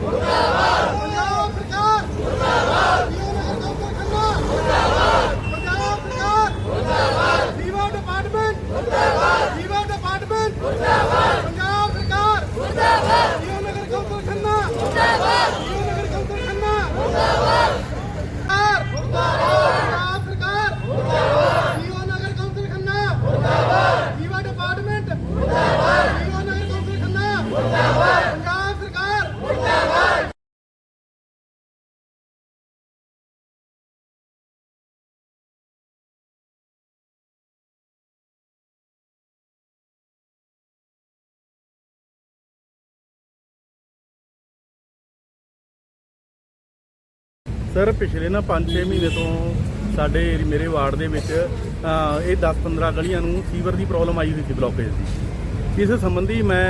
Whoa! Sir, ਪਿਛਲੇ ਨਾ 5-6 ਮਹੀਨੇ ਤੋਂ ਸਾਡੇ ਏਰੀ- ਮੇਰੇ ਵਾਰਡ ਦੇ ਵਿੱਚ ਇਹ 10-15 ਗਲੀਆਂ ਨੂੰ ਸੀਵਰ ਦੀ ਪ੍ਰੋਬਲਮ ਆਈ ਹੋਈ ਸੀ ਬਲੋਕੇਜ ਦੀ। ਇਸ ਸੰਬੰਧੀ ਮੈਂ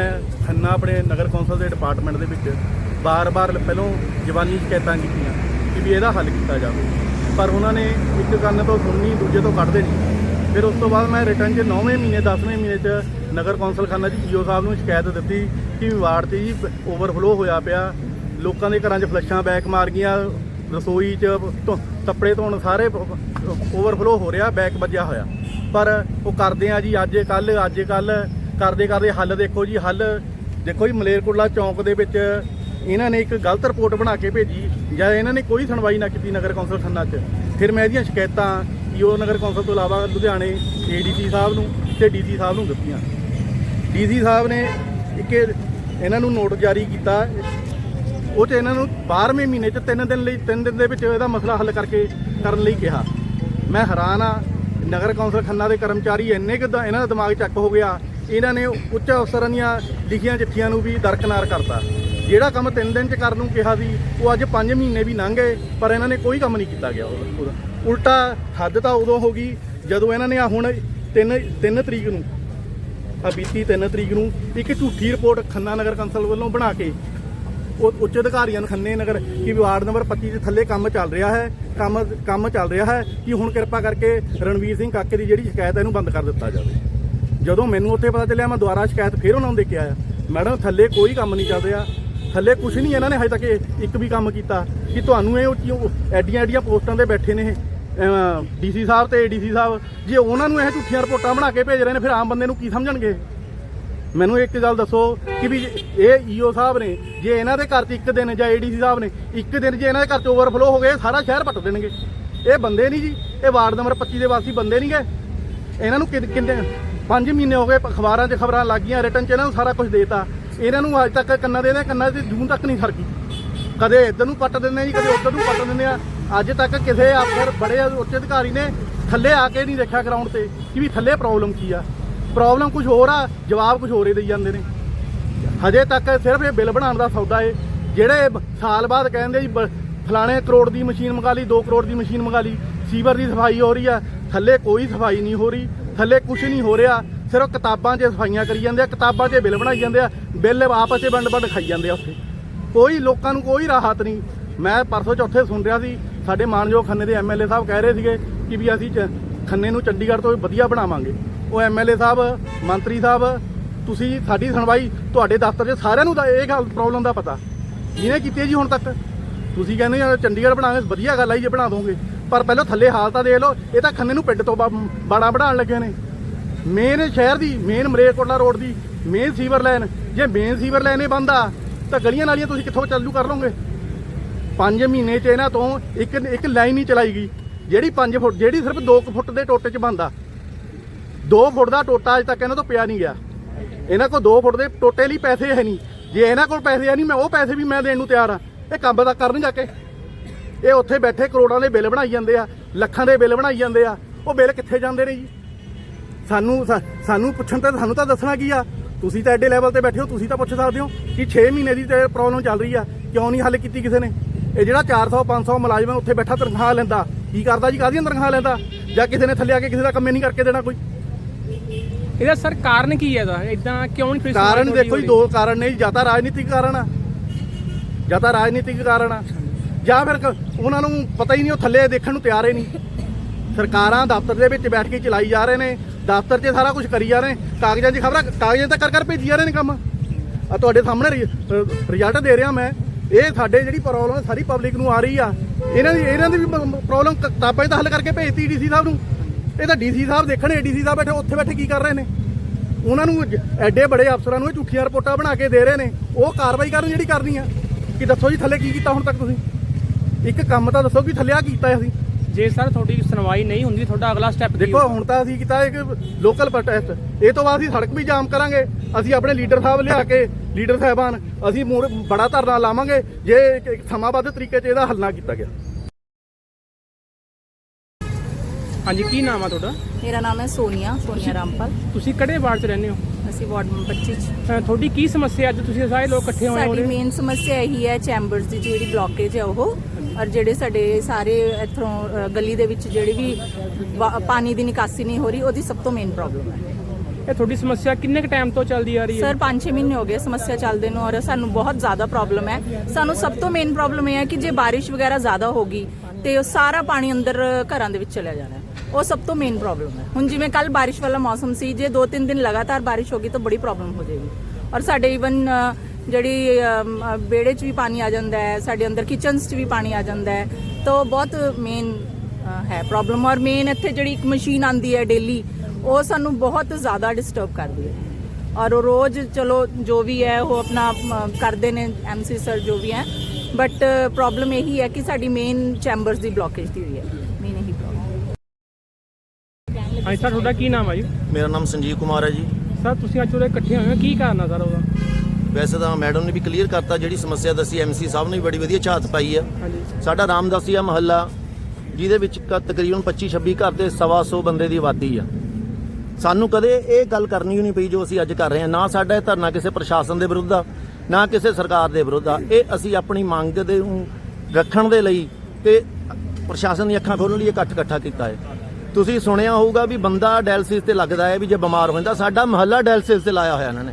ਖੰਨਾ ਆਪਣੇ ਨਗਰ ਕੌਂਸਲ ਦੇ ਡਿਪਾਰਟਮੈਂਟ ਦੇ ਵਿੱਚ ਬਾਰ-ਬਾਰ ਪਹਿਲੋਂ ਜਵਾਨੀ ਸ਼ਿਕਾਇਤਾਂ ਕੀਤੀਆਂ ਕਿ ਵੀ ਇਹਦਾ ਹੱਲ ਕੀਤਾ ਜਾਵੇ। ਪਰ ਉਹਨਾਂ ਨੇ ਇੱਕ ਕੰਨ ਤੋਂ ਸੁਣਨੀ, ਦੂਜੇ ਤੋਂ ਕੱਢਦੇ ਨਹੀਂ। ਫਿਰ ਉਸ ਤੋਂ ਬਾਅਦ ਮੈਂ ਰਿਟਰਨ 'ਚ 9ਵੇਂ ਮਹੀਨੇ 10ਵੇਂ ਮਹੀਨੇ 'ਚ ਨਗਰ ਕੌਂਸਲ ਖੰਨਾ ਦੀ ਈਓ ਸਾਹਿਬ ਨੂੰ ਸ਼ਿਕਾਇਤ ਦਿੱਤੀ ਕਿ ਵਾਰਡ 'ਚ ਜੀ ਓਵਰਫਲੋ ਹੋਇਆ ਪਿਆ। ਲੋਕਾਂ ਦੇ ਘਰਾਂ 'ਚ ਫਲੱਸ਼ਾਂ ਬੈਕ ਮਾਰ ਗਈਆਂ ਰਸੋਈ 'ਚ ਧੋ- ਕੱਪੜੇ ਧੋਣ ਸਾਰੇ ਓਵਰਫਲੋ ਹੋ ਰਿਹਾ ਬੈਕ ਵੱਜਿਆ ਹੋਇਆ। ਪਰ ਉਹ ਕਰਦੇ ਆ ਜੀ ਅੱਜ ਕੱਲ ਅੱਜ ਕੱਲ ਕਰਦੇ ਕਰਦੇ ਹੱਲ ਦੇਖੋ ਜੀ, ਹੱਲ। ਦੇਖੋ ਜੀ, ਮਲੇਰਕੋਟਲਾ ਚੌਂਕ ਦੇ ਵਿੱਚ ਇਹਨਾਂ ਨੇ ਇੱਕ ਗਲਤ ਰਿਪੋਰਟ ਬਣਾ ਕੇ ਭੇਜੀ, ਜਾਂ ਇਹਨਾਂ ਨੇ ਕੋਈ ਸੁਣਵਾਈ ਨਾ ਕੀਤੀ ਨਗਰ ਕੌਂਸਲ ਖੰਨਾ 'ਚ। ਫਿਰ ਮੈਂ ਇਹਦੀਆਂ ਸ਼ਿਕਾਇਤਾਂ ਈਓ ਨਗਰ ਕੌਂਸਲ ਤੋਂ ਇਲਾਵਾ ਲੁਧਿਆਣੇ ਏਡੀਸੀ ਸਾਹਿਬ ਨੂੰ ਤੇ ਡੀਸੀ ਸਾਹਿਬ ਨੂੰ ਦਿੱਤੀਆਂ। ਡੀਸੀ ਸਾਹਿਬ ਨੇ ਇੱਕ ਇਹਨਾਂ ਨੂੰ ਨੋਟ ਜਾਰੀ ਕੀਤਾ ਉਹ 'ਚ ਇਹਨਾਂ ਨੂੰ 12ਵੇਂ ਮਹੀਨੇ 'ਚ 3 ਦਿਨ ਲਈ 3 ਦਿਨ ਦੇ ਵਿੱਚ ਇਹਦਾ ਮਸਲਾ ਹੱਲ ਕਰਕੇ ਕਰਨ ਲਈ ਕਿਹਾ। ਮੈਂ ਹੈਰਾਨ ਆ ਨਗਰ ਕੌਂਸਲ ਖੰਨਾ ਦੇ ਕਰਮਚਾਰੀ ਇੰਨੇ ਕਿ ਇਹਨਾਂ ਦਾ ਦਿਮਾਗ ਚੱਕ ਹੋ ਗਿਆ। ਇਹਨਾਂ ਨੇ ਉੱਚ ਅਫਸਰਾਂ ਦੀਆਂ ਲਿਖੀਆਂ ਚਿੱਠੀਆਂ ਨੂੰ ਵੀ ਦਰਕਨਾਰ ਕਰਤਾ। ਜਿਹੜਾ ਕੰਮ 3 ਦਿਨ 'ਚ ਕਰਨ ਨੂੰ ਕਿਹਾ ਸੀ, ਉਹ ਅੱਜ 5 ਮਹੀਨੇ ਵੀ ਲੰਘ ਗਏ, ਪਰ ਇਹਨਾਂ ਨੇ ਕੋਈ ਕੰਮ ਨਹੀਂ ਕੀਤਾ ਗਿਆ ਉਹਦਾ ਉਹਦਾ। ਉਲਟਾ ਹੱਦ ਤਾਂ ਉਦੋਂ ਹੋ ਗਈ, ਜਦੋਂ ਇਹਨਾਂ ਨੇ ਆ ਹੁਣ 3 3 ਤਰੀਕ ਨੂੰ ਆ ਬੀਤੀ 3 ਤਰੀਕ ਨੂੰ ਇੱਕ ਝੂਠੀ ਰਿਪੋਰਟ ਖੰਨਾ ਨਗਰ ਕੌਂਸਲ ਵੱਲੋਂ ਬਣਾ ਕੇ ਉੱਚ ਅਧਿਕਾਰੀਆਂ ਨੂੰ ਖੰਨੇ ਨਗਰ ਕਿ ਵਾਰਡ ਨੰਬਰ 25 ਦੇ ਥੱਲੇ ਕੰਮ ਚੱਲ ਰਿਹਾ ਹੈ, ਕੰਮ ਕੰਮ ਚੱਲ ਰਿਹਾ ਹੈ ਕਿ ਹੁਣ ਕਿਰਪਾ ਕਰਕੇ ਰਣਵੀਰ ਸਿੰਘ ਕਾਕੇ ਦੀ ਜਿਹੜੀ ਸ਼ਿਕਾਇਤ ਹੈ ਇਹਨੂੰ ਬੰਦ ਕਰ ਦਿੱਤਾ ਜਾਵੇ। ਜਦੋਂ ਮੈਨੂੰ ਉੱਥੇ ਪਤਾ ਚੱਲਿਆ ਮੈਂ ਦੁਬਾਰਾ ਸ਼ਿਕਾਇਤ ਫਿਰ ਉਹਨਾਂ ਨੂੰ ਦੇ ਕੇ ਆਇਆ। ਮੈਡਮ, ਥੱਲੇ ਕੋਈ ਕੰਮ ਨਹੀਂ ਚੱਲ ਰਿਹਾ, ਥੱਲੇ ਕੁਝ ਨਹੀਂ ਇਹਨਾਂ ਨੇ ਹਜੇ ਤੱਕ ਇਹ ਇੱਕ ਵੀ ਕੰਮ ਕੀਤਾ। ਕਿ ਤੁਹਾਨੂੰ ਇਹ ਉੱਚੀਆਂ ਐਡੀਆਂ ਐਡੀਆਂ ਪੋਸਟਾਂ ਤੇ ਬੈਠੇ ਨੇ ਡੀਸੀ ਸਾਹਿਬ ਤੇ ਏਡੀਸੀ ਸਾਹਿਬ, ਜੇ ਉਹਨਾਂ ਨੂੰ ਇਹ ਝੂਠੀਆਂ ਰਿਪੋਰਟਾਂ ਬਣਾ ਕੇ ਭੇਜ ਰਹੇ ਨੇ, ਫਿਰ ਆਮ ਬੰਦੇ ਨੂੰ ਕੀ ਸਮਝਣਗੇ? ਮੈਨੂੰ ਇੱਕ ਗੱਲ ਦੱਸੋ ਕਿ ਵੀ ਇਹ ਈਓ ਸਾਹਿਬ ਨੇ, ਜੇ ਇਹਨਾਂ ਦੇ ਘਰ 'ਚ ਇੱਕ ਦਿਨ ਜਾਂ ਏਡੀਸੀ ਸਾਹਿਬ ਨੇ, ਇੱਕ ਦਿਨ ਜੇ ਇਹਨਾਂ ਦੇ ਘਰ 'ਚ ਓਵਰਫਲੋ ਹੋ ਗਏ, ਸਾਰਾ ਸ਼ਹਿਰ ਪੱਟ ਦੇਣਗੇ। ਇਹ ਬੰਦੇ ਨਹੀਂ ਜੀ, ਇਹ ਵਾਰਡ ਨੰਬਰ 25 ਦੇ ਵਾਸੀ ਬੰਦੇ ਨਹੀਂ ਗਏ ਇਹਨਾਂ ਨੂੰ ਕਿੰਨ- ਕਿੰਨੇ 5 ਮਹੀਨੇ ਹੋ ਗਏ, ਅਖਬਾਰਾਂ 'ਚ ਖਬਰਾਂ ਲੱਗ ਗਈਆਂ ਰਿਟਰਨ 'ਚ ਇਹਨਾਂ ਨੂੰ ਸਾਰਾ ਕੁਝ ਦੇਤਾ। ਇਹਨਾਂ ਨੂੰ ਅੱਜ ਤੱਕ ਕੰਨਾਂ ਦੇ ਕੰਨਾਂ 'ਚ ਜੂਨ ਤੱਕ ਨਹੀਂ ਸਰਕੀ ਕਦੇ ਇੱਧਰ ਨੂੰ ਪੱਟ ਦਿੰਦੇ ਜੀ, ਕਦੇ ਉੱਧਰ ਨੂੰ ਪੱਟ ਦਿੰਦੇ ਆ। ਅੱਜ ਤੱਕ ਕਿਸੇ ਅਫਸਰ ਬੜੇ ਉੱਚ ਅਧਿਕਾਰੀ ਨੇ ਥੱਲੇ ਆ ਕੇ ਨਹੀਂ ਦੇਖਿਆ ਗਰਾਊਂਡ ਤੇ, ਕਿ ਵੀ ਥੱਲੇ ਪ੍ਰੋਬਲਮ ਕੀ ਆ। ਪ੍ਰੋਬਲਮ ਕੁਝ ਹੋਰ ਆ, ਜਵਾਬ ਕੁਝ ਹੋਰ ਹੀ ਦੇਈ ਜਾਂਦੇ ਨੇ। ਹਜੇ ਤੱਕ ਸਿਰਫ ਇਹ ਬਿੱਲ ਬਣਾਉਣ ਦਾ ਸੌਦਾ ਏ। ਜਿਹੜੇ ਸਾਲ ਬਾਅਦ ਕਹਿੰਦੇ ਜੀ, ਬ- ਫਲਾਣੇ ਕਰੋੜ ਦੀ ਮਸ਼ੀਨ ਮੰਗਾ ਲਈ 2 ਕਰੋੜ ਦੀ ਮਸ਼ੀਨ ਮੰਗਾ ਲਈ, ਸੀਵਰ ਦੀ ਸਫ਼ਾਈ ਹੋ ਰਹੀ ਆ, ਥੱਲੇ ਕੋਈ ਸਫ਼ਾਈ ਨਹੀਂ ਹੋ ਰਹੀ, ਥੱਲੇ ਕੁਝ ਨਹੀਂ ਹੋ ਰਿਹਾ, ਸਿਰਫ ਕਿਤਾਬਾਂ 'ਚ ਸਫਾਈਆਂ ਕਰੀ ਜਾਂਦੇ ਆ, ਕਿਤਾਬਾਂ 'ਚ ਬਿੱਲ ਬਣਾਈ ਜਾਂਦੇ ਆ, ਬਿੱਲ ਆਪਸ 'ਚ ਵੰਡ ਵੰਡ ਖਾਈ ਜਾਂਦੇ ਆ ਉੱਥੇ। ਕੋਈ ਲੋਕਾਂ ਨੂੰ ਕੋਈ ਰਾਹਤ ਨਹੀਂ। ਮੈਂ ਪਰਸੋਂ ਚੌਥੇ ਸੁਣ ਰਿਹਾ ਸੀ, ਸਾਡੇ ਮਾਨਯੋਗ ਖੰਨੇ ਦੇ ਐਮਐਲਏ ਸਾਹਿਬ ਕਹਿ ਰਹੇ ਸੀਗੇ ਕਿ ਵੀ ਅਸੀਂ ਚ- ਖੰਨੇ ਨੂੰ ਚੰਡੀਗੜ੍ਹ ਤੋਂ ਵਧੀਆ ਬਣਾਵਾਂਗੇ। ਉਹ ਐਮਐਲਏ ਸਾਹਿਬ, ਮੰਤਰੀ ਸਾਹਿਬ, ਤੁਸੀਂ ਸਾਡੀ ਸੁਣਵਾਈ, ਤੁਹਾਡੇ ਦਫ਼ਤਰ 'ਚ ਸਾਰਿਆਂ ਨੂੰ ਤਾਂ ਇਹ ਗੱਲ ਪ੍ਰੋਬਲਮ ਦਾ ਪਤਾ। ਜਿਹਨੇ ਕੀਤੀ ਹੈ ਜੀ ਹੁਣ ਤੱਕ। ਤੁਸੀਂ ਕਹਿੰਦੇ ਆ ਚੰਡੀਗੜ੍ਹ ਬਣਾਵਾਂਗੇ ਵਧੀਆ ਗੱਲ ਆ ਜੇ ਬਣਾ ਦੋਗੇ। ਪਰ ਪਹਿਲਾਂ ਥੱਲੇ ਹਾਲਤਾਂ ਦੇਖ ਲਓ, ਇਹ ਤਾਂ ਖੰਨੇ ਨੂੰ ਪਿੰਡ ਤੋਂ ਬਾ- ਬਾੜਾ ਬਣਾਉਣ ਲੱਗੇ ਨੇ। ਮੇਨ ਸ਼ਹਿਰ ਦੀ ਮੇਨ ਮਰੇਕੋਟਲਾ ਰੋਡ ਦੀ ਮੇਨ ਸੀਵਰ ਲਾਈਨ ਜੇ ਮੇਨ ਸੀਵਰ ਲਾਈਨ ਇਹ ਬੰਦ ਤਾਂ ਗਲੀਆਂ ਨਾਲੀਆਂ ਤੁਸੀਂ ਕਿੱਥੋਂ ਚਾਲੂ ਕਰ ਲਓਗੇ? 5 ਮਹੀਨੇ ਚ ਇਹਨਾਂ ਤੋਂ ਇੱਕ ਇੱਕ ਲਾਈਨ ਹੀ ਚਲਾਈ ਗਈ। ਜਿਹੜੀ 5 ਫੁੱਟ, ਜਿਹੜੀ ਸਿਰਫ 2 ਫੁੱਟ ਦੇ ਟੋਟੇ ਚ ਬੰਦ 2 ਫੁੱਟ ਦਾ ਟੋਟਾ ਅਜੇ ਤੱਕ ਇਹਨਾਂ ਤੋਂ ਪਿਆ ਨਹੀਂ ਗਿਆ। ਇਹਨਾਂ ਕੋਲ 2 ਫੁੱਟ ਦੇ ਟੋਟੇ ਲਈ ਪੈਸੇ ਹੈ ਨਹੀਂ। ਜੇ ਇਹਨਾਂ ਕੋਲ ਪੈਸੇ ਹੈ ਨਹੀਂ, ਮੈਂ ਉਹ ਪੈਸੇ ਵੀ ਮੈਂ ਦੇਣ ਨੂੰ ਤਿਆਰ ਆ ਇਹ ਕੰਮ ਤਾਂ ਕਰਨ ਜਾ ਕੇ। ਇਹ ਉੱਥੇ ਬੈਠੇ ਕਰੋੜਾਂ ਦੇ ਬਿੱਲ ਬਣਾਈ ਜਾਂਦੇ ਆ, ਲੱਖਾਂ ਦੇ ਬਿੱਲ ਬਣਾਈ ਜਾਂਦੇ ਆ। ਉਹ ਬਿੱਲ ਕਿੱਥੇ ਜਾਂਦੇ ਨੇ ਜੀ? ਸਾਨੂੰ, ਸਾ- ਸਾਨੂੰ ਪੁੱਛਣ ਤਾਂ ਸਾਨੂੰ ਤਾਂ ਦੱਸਣਾ ਕੀ ਆ? ਤੁਸੀਂ ਤਾਂ ਐਡੇ ਲੈਵਲ ਤੇ ਬੈਠੇ ਹੋ, ਤੁਸੀਂ ਤਾਂ ਪੁੱਛ ਸਕਦੇ ਹੋ ਕਿ 6 ਮਹੀਨੇ ਦੀ ਤੇ ਪ੍ਰੋਬਲਮ ਚੱਲ ਰਹੀ ਆ। ਕਿਉਂ ਨਹੀਂ ਹੱਲ ਕੀਤੀ ਕਿਸੇ ਨੇ? ਇਹ ਜਿਹੜਾ 400 500 ਮੁਲਾਜ਼ਮ ਹੈ ਉੱਥੇ ਬੈਠਾ ਤਨਖਾਹ ਲੈਂਦਾ। ਕੀ ਕਰਦਾ ਜੀ? ਕਾਹਦੀਆਂ ਤਨਖਾਹ ਲੈਂਦਾ? ਜਾਂ ਕਿਸੇ ਨੇ ਥੱਲੇ ਆ ਕੇ ਕਿਸੇ ਦਾ ਕੰਮ ਨਹੀਂ ਕਰਕੇ ਦੇਣਾ ਕੋਈ? ਇਹਦਾ ਸਰ ਕਾਰਨ ਕੀ ਹੈ ਇਹਦਾ? ਇਦਾਂ ਕਿਉਂ ਨਹੀਂ ਫਿਰ ਕਾਰਨ ਦੇਖੋ ਜੀ ਦੋ ਕਾਰਨ ਨੇ ਜੀ ਜਾਂ ਤਾਂ ਰਾਜਨੀਤਿਕ ਕਾਰਨ ਆ ਜਾਂ ਤਾਂ ਰਾਜਨੀਤਿਕ ਕਾਰਨ ਆ ਜਾਂ ਫਿਰ ਉਹਨਾਂ ਨੂੰ ਪਤਾ ਹੀ ਨਹੀਂ ਉਹ ਥੱਲੇ ਦੇਖਣ ਨੂੰ ਤਿਆਰ ਹੀ ਨਹੀਂ। ਸਰਕਾਰਾਂ ਦਫ਼ਤਰ ਦੇ ਵਿੱਚ ਬੈਠ ਕੇ ਚਲਾਈ ਜਾ ਰਹੇ ਨੇ ਦਫ਼ਤਰ 'ਚ ਸਾਰਾ ਕੁਝ ਕਰੀ ਜਾ ਰਹੇ ਕਾਗਜ਼ਾਂ 'ਚ ਖਬਰਾਂ ਕਾਗਜ਼ਾਂ ਤਾਂ ਕਰ ਕਰ ਭੇਜੀ ਜਾ ਰਹੇ ਨੇ ਕੰਮ। ਆ ਤੁਹਾਡੇ ਸਾਹਮਣੇ ਰਿਜ਼ਲਟ ਦੇ ਰਿਹਾ ਮੈਂ। ਇਹ ਸਾਡੇ ਜਿਹੜੀ ਪ੍ਰੋਬਲਮ ਸਾਰੀ ਪਬਲਿਕ ਨੂੰ ਆ ਰਹੀ ਆ। ਇਹਨਾਂ ਦੀ ਇਹਨਾਂ ਦੀ ਵੀ ਪ੍ਰੋਬਲਮ ਕਿਤਾਬਾਂ 'ਚ ਤਾਂ ਹੱਲ ਕਰਕੇ ਭੇਜਤੀ ਡੀਸੀ ਸਾਹਿਬ ਨੂੰ। ਇਹ ਤਾਂ ਡੀਸੀ ਸਾਹਿਬ ਦੇਖਣੇ ਡੀਸੀ ਸਾਹਿਬ ਬੈਠੇ ਉੱਥੇ ਬੈਠੇ ਕੀ ਕਰ ਰਹੇ ਨੇ? ਉਹਨਾਂ ਨੂੰ ਐਡੇ ਬੜੇ ਅਫਸਰਾਂ ਨੂੰ ਇਹ ਝੂਠੀਆਂ ਰਿਪੋਰਟਾਂ ਬਣਾ ਕੇ ਦੇ ਰਹੇ ਨੇ। ਉਹ ਕਾਰਵਾਈ ਕਰਨ ਜਿਹੜੀ ਕਰਨੀ ਆ। ਕਿ ਦੱਸੋ ਜੀ ਥੱਲੇ ਕੀ ਕੀਤਾ ਹੁਣ ਤੱਕ ਤੁਸੀਂ? ਇੱਕ ਕੰਮ ਤਾਂ ਦੱਸੋ ਕਿ ਥੱਲੇ ਆ ਕੀਤਾ ਅਸੀਂ? ਜੇ ਸਰ ਤੁਹਾਡੀ ਸੁਣਵਾਈ ਨਹੀਂ ਹੁੰਦੀ ਤੁਹਾਡਾ ਅਗਲਾ ਸਟੈਪ ਕੀ ਦੇਖੋ ਹੁਣ ਤਾਂ ਅਸੀਂ ਕੀਤਾ ਇੱਕ ਲੋਕਲ ਪ੍ਰੋਟੈਸਟ ਇਹ ਤੋਂ ਬਾਅਦ ਅਸੀਂ ਸੜਕ ਵੀ ਜਾਮ ਕਰਾਂਗੇ। ਅਸੀਂ ਆਪਣੇ ਲੀਡਰ ਸਾਹਿਬ ਲਿਆ ਕੇ ਲੀਡਰ ਸਾਹਿਬਾਨ ਅਸੀਂ ਬੜਾ ਧਰਨਾ ਲਾਵਾਂਗੇ। ਜੇ ਸਮਾਂਬੱਧ ਤਰੀਕੇ 'ਚ ਇਹਦਾ ਹੱਲ ਨਾ ਕੀਤਾ ਗਿਆ। ਹਾਂਜੀ ਕੀ ਨਾਮ ਆ ਤੁਹਾਡਾ? ਮੇਰਾ ਨਾਮ ਹੈ ਸੋਨੀਆ ਸੋਨੀਆ ਰਾਮਪਾਲ। ਤੁਸੀਂ ਕਿਹੜੇ ਵਾਰਡ 'ਚ ਰਹਿੰਦੇ ਹੋ? ਅਸੀਂ ਵਾਰਡ ਨੰਬਰ 25 ਚ। ਅਹ ਤੁਹਾਡੀ ਕੀ ਸਮੱਸਿਆ ਅੱਜ? ਤੁਸੀਂ ਸਾਰੇ ਲੋਕ ਇਕੱਠੇ ਹੋਏ ਹੋ ਸਾਡੀ? ਮੇਨ ਸਮੱਸਿਆ ਇਹੀ ਹੈ ਚੈਂਬਰਸ ਦੀ ਜਿਹੜੀ ਬਲੌਕੇਜ ਹੈ ਉਹ। ਔਰ ਜਿਹੜੇ ਸਾਡੇ ਸਾਰੇ ਇੱਥੋਂ ਗਲੀ ਦੇ ਵਿੱਚ ਜਿਹੜੀ ਵੀ ਵਾ- ਪਾਣੀ ਦੀ ਨਿਕਾਸੀ ਨਹੀਂ ਹੋ ਰਹੀ ਉਹਦੀ ਸਭ ਤੋਂ ਮੇਨ ਪ੍ਰੋਬਲਮ ਹੈ। ਇਹ ਤੁਹਾਡੀ ਸਮੱਸਿਆ ਕਿੰਨੇ ਕੁ ਟਾਈਮ ਤੋਂ ਚੱਲਦੀ ਆ ਰਹੀ ਹੈ? ਸਰ 5-6 ਮਹੀਨੇ ਹੋ ਗਏ ਸਮੱਸਿਆ ਚੱਲਦੇ ਨੂੰ ਔਰ ਸਾਨੂੰ ਬਹੁਤ ਜ਼ਿਆਦਾ ਪ੍ਰੋਬਲਮ ਹੈ। ਸਾਨੂੰ ਸਭ ਤੋਂ ਮੇਨ ਪ੍ਰੋਬਲਮ ਇਹ ਹੈ ਕਿ ਜੇ ਬਾਰਿਸ਼ ਵਗੈਰਾ ਜ਼ਿਆਦਾ ਹੋਗੀ ਤੇ ਉਹ ਸਾਰਾ ਪਾਣੀ ਅੰਦਰ ਘਰਾਂ ਦੇ ਵਿੱਚ ਚਲਿਆ ਜਾਣਾ ਹੈ। ਉਹ ਸਭ ਤੋਂ ਮੇਨ ਪ੍ਰੋਬਲਮ ਹੈ। ਹੁਣ ਜਿਵੇਂ ਕੱਲ ਬਾਰਿਸ਼ ਵਾਲਾ ਮੌਸਮ ਸੀ ਜੇ 2-3 ਦਿਨ ਲਗਾਤਾਰ ਬਾਰਿਸ਼ ਹੋਗੀ ਤਾਂ ਬੜੀ ਪ੍ਰੋਬਲਮ ਹੋ ਜਾਏਗੀ। ਔਰ ਸਾਡੇ ਇਵਨ ਜਿਹੜੀ ਅਮ, ਵਿਹੜੇ 'ਚ ਵੀ ਪਾਣੀ ਆ ਜਾਂਦਾ ਹੈ ਸਾਡੇ ਅੰਦਰ ਕਿਚਨਸ 'ਚ ਵੀ ਪਾਣੀ ਆ ਜਾਂਦਾ ਹੈ ਤਾਂ ਬਹੁਤ ਮੇਨ ਹੈ ਪ੍ਰੋਬਲਮ ਔਰ ਮੇਨ ਇੱਥੇ ਜਿਹੜੀ ਇੱਕ ਮਸ਼ੀਨ ਆਂਦੀ ਹੈ ਡੇਲੀ ਉਹ ਸਾਨੂੰ ਬਹੁਤ ਜ਼ਿਆਦਾ ਡਿਸਟਰਬ ਕਰਦੀ ਹੈ। ਔਰ ਉਹ ਰੋਜ਼ ਚਲੋ ਜੋ ਵੀ ਹੈ ਉਹ ਆਪਣਾ ਕਰਦੇ ਨੇ ਐਮਸੀ ਸਰ ਜੋ ਵੀ ਹੈ। ਬਟ ਪ੍ਰੋਬਲਮ ਇਹੀ ਹੈ ਕਿ ਸਾਡੀ ਮੇਨ ਚੈਂਬਰਸ ਦੀ ਬਲੌਕੇਜ ਦੀ ਹੋਈ ਹੈ। ਹਾਂਜੀ ਸਰ ਤੁਹਾਡਾ ਕੀ ਨਾਮ ਆ ਜੀ? ਮੇਰਾ ਨਾਮ ਸੰਜੀਵ ਕੁਮਾਰ ਹੈ ਜੀ। ਸਰ ਤੁਸੀਂ ਅੱਜ ਉਰੇ ਇਕੱਠੇ ਹੋਏ ਹੋ। ਕੀ ਕਾਰਨ ਆ ਸਰ ਉਹਦਾ? ਵੈਸੇ ਤਾਂ ਮੈਡਮ ਨੇ ਵੀ ਕਲੀਅਰ ਕਰਤਾ ਜਿਹੜੀ ਸਮੱਸਿਆ ਦੱਸੀ ਐਮਸੀ ਸਾਹਿਬ ਨੇ ਵੀ ਬੜੀ ਵਧੀਆ ਝਾਤ ਪਾਈ ਆ। ਹਾਂਜੀ। ਸਾਡਾ ਰਾਮਦਾਸੀਆ ਮਹੱਲਾ ਜਿਹਦੇ ਵਿੱਚ ਕ- ਤਕਰੀਬਨ 25 26 ਘਰ ਤੇ ਸਵਾ ਸੌ ਬੰਦੇ ਦੀ ਆਬਾਦੀ ਆ। ਸਾਨੂੰ ਕਦੇ ਇਹ ਗੱਲ ਕਰਨੀ ਹੀ ਨਹੀਂ ਪਈ ਜੋ ਅਸੀਂ ਅੱਜ ਕਰ ਰਹੇ ਹਾਂ। ਨਾ ਸਾਡਾ ਇਹ ਧਰਨਾ ਕਿਸੇ ਪ੍ਰਸ਼ਾਸਨ ਦੇ ਵਿਰੁੱਧ ਆ ਨਾ ਕਿਸੇ ਸਰਕਾਰ ਦੇ ਵਿਰੁੱਧ ਆ। ਇਹ ਅਸੀਂ ਆਪਣੀ ਮੰਗ ਦੇ ਨੂੰ ਰੱਖਣ ਦੇ ਲਈ ਤੇ ਪ੍ਰਸ਼ਾਸਨ ਦੀਆਂ ਅੱਖਾਂ ਖੋਲ੍ਹਣ ਲਈ ਇਕੱਠ ਇਕੱਠਾ ਕੀਤਾ ਹੈ। ਤੁਸੀਂ ਸੁਣਿਆ ਹੋਊਗਾ ਵੀ ਬੰਦਾ ਡਾਇਲਸਿਸ ਤੇ ਲੱਗਦਾ ਹੈ ਵੀ ਜੇ ਬਿਮਾਰ ਹੋ ਜਾਂਦਾ, ਸਾਡਾ ਮਹੱਲਾ ਡਾਇਲਸਿਸ ਤੇ ਲਾਇਆ ਹੋਇਆ ਇਹਨਾਂ ਨੇ।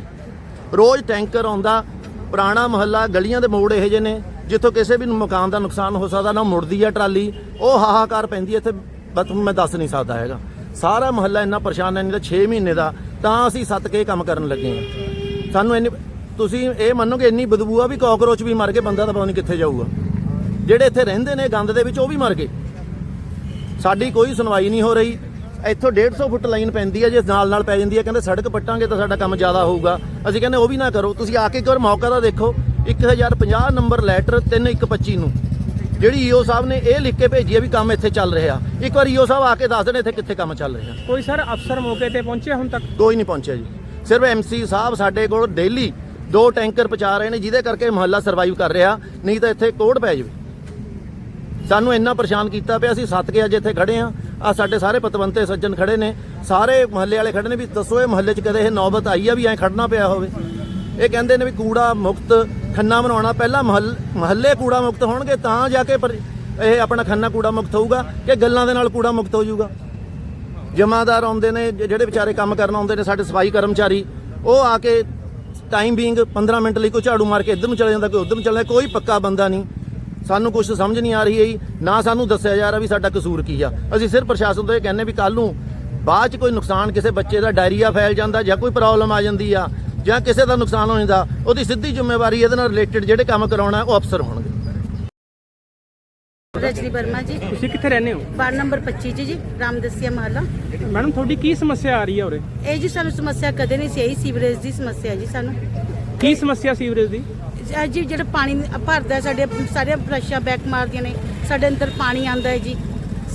ਰੋਜ਼ ਟੈਂਕਰ ਆਉਂਦਾ, ਪੁਰਾਣਾ ਮਹੱਲਾ, ਗਲੀਆਂ ਦੇ ਮੋੜ ਇਹੋ ਜਿਹੇ ਨੇ, ਜਿੱਥੋਂ ਕਿਸੇ ਵੀ ਮਕਾਨ ਦਾ ਨੁਕਸਾਨ ਹੋ ਸਕਦਾ, ਨਾ ਮੁੜਦੀ ਹੈ ਟਰਾਲੀ, ਉਹ ਹਾਹਾਕਾਰ ਪੈਂਦੀ ਹੈ ਇੱਥੇ, ਬਸ ਮੈਂ ਦੱਸ ਨਹੀਂ ਸਕਦਾ ਹੈਗਾ। ਸਾਰਾ ਮਹੱਲਾ ਇੰਨਾ ਪਰੇਸ਼ਾਨ ਹੈ, ਨਹੀਂ ਤਾਂ 6 ਮਹੀਨੇ ਦਾ, ਤਾਂ ਅਸੀਂ ਸੱਤ ਕੇ ਕੰਮ ਕਰਨ ਲੱਗੇ ਹਾਂ। ਸਾਨੂੰ ਇੰਨੀ, ਤੁਸੀਂ ਇਹ ਮੰਨੋਗੇ ਇੰਨੀ ਬਦਬੂ ਆ ਵੀ ਕਾਕਰੋਚ ਵੀ ਮਰ ਗਏ, ਬੰਦਾ ਤਾਂ ਪਤਾ ਨਹੀਂ ਕਿੱਥੇ ਜਾਊਗਾ। ਜਿਹੜੇ ਇੱਥੇ ਰਹਿੰਦੇ ਨੇ ਗੰਦ ਦੇ ਵਿੱਚ, ਉਹ ਵੀ ਮਰ ਗਏ। ਸਾਡੀ ਕੋਈ ਸੁਣਵਾਈ ਨਹੀਂ ਹੋ ਰਹੀ। ਇੱਥੋਂ 150 ਫੁੱਟ ਲਾਈਨ ਪੈਂਦੀ ਹੈ ਜੇ ਨਾਲ ਨਾਲ ਪੈ ਜਾਂਦੀ ਹੈ ਕਹਿੰਦੇ ਸੜਕ ਪੱਟਾਂਗੇ ਤਾਂ ਸਾਡਾ ਕੰਮ ਜ਼ਿਆਦਾ ਹੋਊਗਾ। ਅਸੀਂ ਕਹਿੰਦੇ ਉਹ ਵੀ ਨਾ ਕਰੋ ਤੁਸੀਂ ਆ ਕੇ ਇੱਕ ਵਾਰ ਮੌਕਾ ਤਾਂ ਦੇਖੋ 1050 ਨੰਬਰ ਲੈਟਰ 3125 ਨੂੰ। ਜਿਹੜੀ ਈਓ ਸਾਹਿਬ ਨੇ ਇਹ ਲਿਖ ਕੇ ਭੇਜੀ ਹੈ ਵੀ ਕੰਮ ਇੱਥੇ ਚੱਲ ਰਿਹਾ। ਇੱਕ ਵਾਰ ਈਓ ਸਾਹਿਬ ਆ ਕੇ ਦੱਸ ਦੇਣ ਇੱਥੇ ਕਿੱਥੇ ਕੰਮ ਚੱਲ ਰਿਹਾ। ਕੋਈ ਸਰ ਅਫਸਰ ਮੌਕੇ ਤੇ ਪਹੁੰਚੇ ਹੁਣ ਤੱਕ? ਕੋਈ ਨਹੀਂ ਪਹੁੰਚਿਆ ਜੀ। ਸਿਰਫ ਐਮਸੀ ਸਾਹਿਬ ਸਾਡੇ ਕੋਲ ਡੇਲੀ ਦੋ ਟੈਂਕਰ ਪਹੁੰਚਾ ਰਹੇ ਨੇ ਜਿਹਦੇ ਕਰਕੇ ਮਹੱਲਾ ਸਰਵਾਈਵ ਕਰ ਰਿਹਾ। ਨਹੀਂ ਤਾਂ ਇੱਥੇ ਕੋੜ ਪੈ ਜਾਵੇ। ਸਾਨੂੰ ਇੰਨਾ ਪਰੇਸ਼ਾਨ ਕੀਤਾ ਪਿਆ, ਅਸੀਂ ਸੱਤ ਕੇ ਅੱਜ ਇੱਥੇ ਖੜੇ ਆ ਆ ਸਾਡੇ ਸਾਰੇ ਪਤਵੰਤੇ ਸੱਜਣ ਖੜੇ ਨੇ। ਸਾਰੇ ਮਹੱਲੇ ਵਾਲੇ ਖੜੇ ਨੇ ਵੀ ਦੱਸੋ ਇਹ ਮਹੱਲੇ 'ਚ ਕਦੇ ਇਹ ਨੌਬਤ ਆਈ ਆ ਵੀ ਐਂ ਖੜਨਾ ਪਿਆ ਹੋਵੇ। ਇਹ ਕਹਿੰਦੇ ਨੇ ਵੀ ਕੂੜਾ ਮੁਕਤ ਖੰਨਾ ਬਣਾਉਣਾ, ਪਹਿਲਾਂ ਮਹੱਲ, ਮਹੱਲੇ ਕੂੜਾ ਮੁਕਤ ਹੋਣਗੇ, ਤਾਂ ਜਾ ਕੇ ਪਰ- ਇਹ ਆਪਣਾ ਖੰਨਾ ਕੂੜਾ ਮੁਕਤ ਹੋਊਗਾ ਕਿ ਗੱਲਾਂ ਦੇ ਨਾਲ ਕੂੜਾ ਮੁਕਤ ਹੋ ਜਾਊਗਾ। ਜਮਾਦਾਰ ਆਉਂਦੇ ਨੇ ਜਿਹੜੇ ਵਿਚਾਰੇ ਕੰਮ ਕਰਨ ਆਉਂਦੇ ਨੇ, ਸਾਡੇ ਸਫ਼ਾਈ ਕਰਮਚਾਰੀ, ਉਹ ਆ ਕੇ ਟਾਈਮ ਬੀਇੰਗ 15 ਮਿੰਟ ਲਈ ਕੋਈ ਝਾੜੂ ਮਾਰ ਕੇ ਇੱਧਰ ਨੂੰ ਚਲੇ ਜਾਂਦਾ, ਕੋਈ ਉੱਧਰ ਨੂੰ ਚਲੇ ਜਾਂਦਾ, ਕੋਈ ਪੱਕਾ ਬੰਦਾ ਨਹੀਂ। ਸਾਨੂੰ ਕੁਝ ਸਮਝ ਨਹੀਂ ਆ ਰਹੀ ਹੈ ਨਾ ਸਾਨੂੰ ਦੱਸਿਆ ਜਾ ਰਿਹਾ ਵੀ ਸਾਡਾ ਕਸੂਰ ਕੀ ਆ। ਅਸੀਂ ਸਿਰਫ ਪ੍ਰਸ਼ਾਸਨ ਤੋਂ ਇਹ ਕਹਿੰਨੇ ਵੀ ਕੱਲ ਨੂੰ ਬਾਅਦ ਚ ਕੋਈ ਨੁਕਸਾਨ ਕਿਸੇ ਬੱਚੇ ਦਾ ਡਾਇਰੀਆ ਫੈਲ ਜਾਂਦਾ ਜਾਂ ਕੋਈ ਪ੍ਰੋਬਲਮ ਆ ਜਾਂਦੀ ਆ ਜਾਂ ਕਿਸੇ ਦਾ ਨੁਕਸਾਨ ਹੋ ਜਾਂਦਾ ਉਹਦੀ ਸਿੱਧੀ ਜ਼ਿੰਮੇਵਾਰੀ ਇਹਦੇ ਨਾਲ ਰਿਲੇਟਡ ਜਿਹੜੇ ਕੰਮ ਕਰਾਉਣਾ ਉਹ ਅਫਸਰ ਹੋਣਗੇ। ਰਜਨੀ ਵਰਮਾ ਜੀ। ਤੁਸੀਂ ਕਿੱਥੇ ਰਹਿੰਦੇ ਹੋ? ਵਾਰਡ ਨੰਬਰ 25 ਜੀ ਜੀ ਰਾਮਦਸੀਆ ਮਹੱਲਾ। ਮੈਡਮ ਤੁਹਾਡੀ ਕੀ ਸਮੱਸਿਆ ਆ ਰਹੀ ਹੈ ਉਰੇ? ਇਹ ਜੀ ਸਾਨੂੰ ਸਮੱਸਿਆ ਕਦੇ ਨਹੀਂ ਸੀ ਆਈ ਸੀਵਰੇਜ ਦੀ ਸਮੱਸਿਆ ਜੀ ਸਾਨੂੰ। ਕੀ ਸਮੱਸਿਆ ਸੀਵਰੇਜ ਦੀ? ਇਹ ਜੀ ਜਿਹੜਾ ਪਾਣੀ ਭਰਦਾ ਸਾਡੇ ਸਾਰੀਆਂ ਫਲਸ਼ਾਂ ਬੈਕ ਮਾਰਦੀਆਂ ਨੇ, ਸਾਡੇ ਅੰਦਰ ਪਾਣੀ ਆਂਦਾ ਹੈ ਜੀ,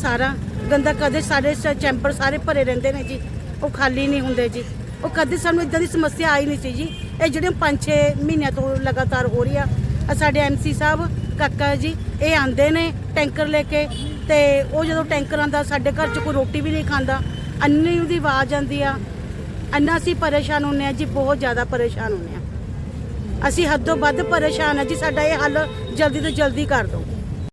ਸਾਰਾ। ਗੰਦਾ ਕਦੇ ਸਾਡੇ ਸ- ਚੈਂਬਰ ਸਾਰੇ ਭਰੇ ਰਹਿੰਦੇ ਨੇ ਜੀ, ਉਹ ਖਾਲੀ ਨਹੀਂ ਹੁੰਦੇ ਜੀ। ਉਹ ਕਦੇ ਸਾਨੂੰ ਇਦਾਂ ਦੀ ਸਮੱਸਿਆ ਆਈ ਨਹੀਂ ਸੀ ਜੀ। ਇਹ ਜਿਹੜੇ 5-6 ਮਹੀਨਿਆਂ ਤੋਂ ਲਗਾਤਾਰ ਹੋ ਰਹੀ ਆ ਆਹ ਸਾਡੇ ਐਮਸੀ ਸਾਹਿਬ, ਕਾਕਾ ਜੀ, ਇਹ ਆਂਦੇ ਨੇ ਟੈਂਕਰ ਲੈ ਕੇ ਤੇ ਉਹ ਜਦੋਂ ਟੈਂਕਰ ਆਂਦਾ ਸਾਡੇ ਘਰ 'ਚ ਕੋਈ ਰੋਟੀ ਵੀ ਨਹੀਂ ਖਾਂਦਾ ਅੰਨੀ ਉਹਦੀ ਆਵਾਜ਼ ਆਂਦੀ ਆ। ਅੰਨਾ ਅਸੀਂ ਪਰੇਸ਼ਾਨ ਹੁੰਨੇ ਆ ਜੀ, ਬਹੁਤ ਜ਼ਿਆਦਾ ਪਰੇਸ਼ਾਨ ਹੁੰਨੇ ਆ। ਅਸੀਂ ਹੱਦੋਂ ਵੱਧ ਪਰੇਸ਼ਾਨ ਆ ਜੀ ਸਾਡਾ ਇਹ ਹੱਲ ਜਲਦੀ ਤੋਂ ਜਲਦੀ ਕਰ ਦਿਓ।